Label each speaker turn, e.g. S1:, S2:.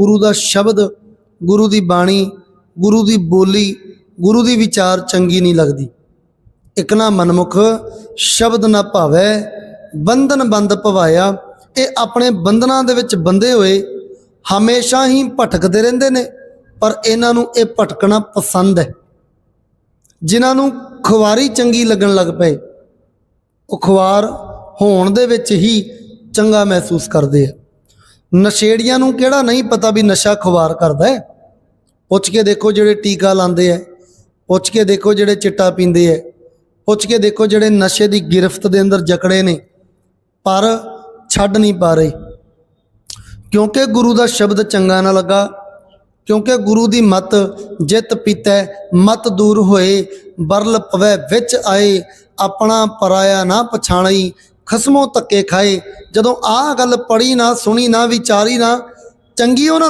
S1: ਗੁਰੂ ਦਾ ਸ਼ਬਦ, ਗੁਰੂ ਦੀ ਬਾਣੀ, ਗੁਰੂ ਦੀ ਬੋਲੀ, ਗੁਰੂ ਦੀ ਵਿਚਾਰ ਚੰਗੀ ਨਹੀਂ ਲੱਗਦੀ। ਇਕ ਨਾ ਮਨਮੁਖ, ਸ਼ਬਦ ਨਾ ਭਾਵੈ, ਬੰਧਨ ਬੰਦ ਪਵਾਇਆ, ਇਹ ਆਪਣੇ ਬੰਧਨਾਂ ਦੇ ਵਿੱਚ ਬੰਦੇ ਹੋਏ, ਹਮੇਸ਼ਾ ਹੀ ਭਟਕਦੇ ਰਹਿੰਦੇ ਨੇ, ਪਰ ਇਹਨਾਂ ਨੂੰ ਇਹ ਭਟਕਣਾ ਪਸੰਦ ਹੈ। ਜਿਨ੍ਹਾਂ ਨੂੰ ਖੁਆਰੀ ਚੰਗੀ ਲੱਗਣ ਲੱਗ ਪਏ, ਉਹ ਖੁਆਰ ਹੋਣ ਦੇ ਵਿੱਚ ਹੀ ਚੰਗਾ ਮਹਿਸੂਸ ਕਰਦੇ ਆ। ਨਸ਼ੇੜੀਆਂ ਨੂੰ ਕਿਹੜਾ ਨਹੀਂ ਪਤਾ ਵੀ ਨਸ਼ਾ ਖੁਆਰ ਕਰਦਾ ਹੈ? ਪੁੱਛ ਕੇ ਦੇਖੋ ਜਿਹੜੇ ਟੀਕਾ ਲਾਉਂਦੇ ਆ ਪੁੱਛ ਕੇ ਦੇਖੋ ਜਿਹੜੇ ਚਿੱਟਾ ਪੀਂਦੇ ਆ ਪੁੱਛ ਕੇ ਦੇਖੋ ਜਿਹੜੇ ਨਸ਼ੇ ਦੀ ਗਿਰਫਤ ਦੇ ਅੰਦਰ ਜਕੜੇ ਨੇ, ਪਰ ਛੱਡ ਨਹੀਂ ਪਾ ਰਹੇ। ਕਿਉਂਕਿ ਗੁਰੂ ਦਾ ਸ਼ਬਦ ਚੰਗਾ ਨਾ ਲੱਗਾ, ਕਿਉਂਕਿ ਗੁਰੂ ਦੀ ਮਤ ਜਿਤ ਪੀਤੈ ਮਤ ਦੂਰ ਹੋਏ, ਬਰਲ ਪਵੈ ਵਿੱਚ ਆਏ, ਆਪਣਾ ਪਰਾਇਆ ਨਾ ਪਛਾਣਈ ਖਸਮੋਂ ਧੱਕੇ ਖਾਏ। ਜਦੋਂ ਆਹ ਗੱਲ ਪੜੀ ਨਾ ਸੁਣੀ ਨਾ ਵਿਚਾਰੀ ਨਾ ਚੰਗੀ ਉਹਨਾਂ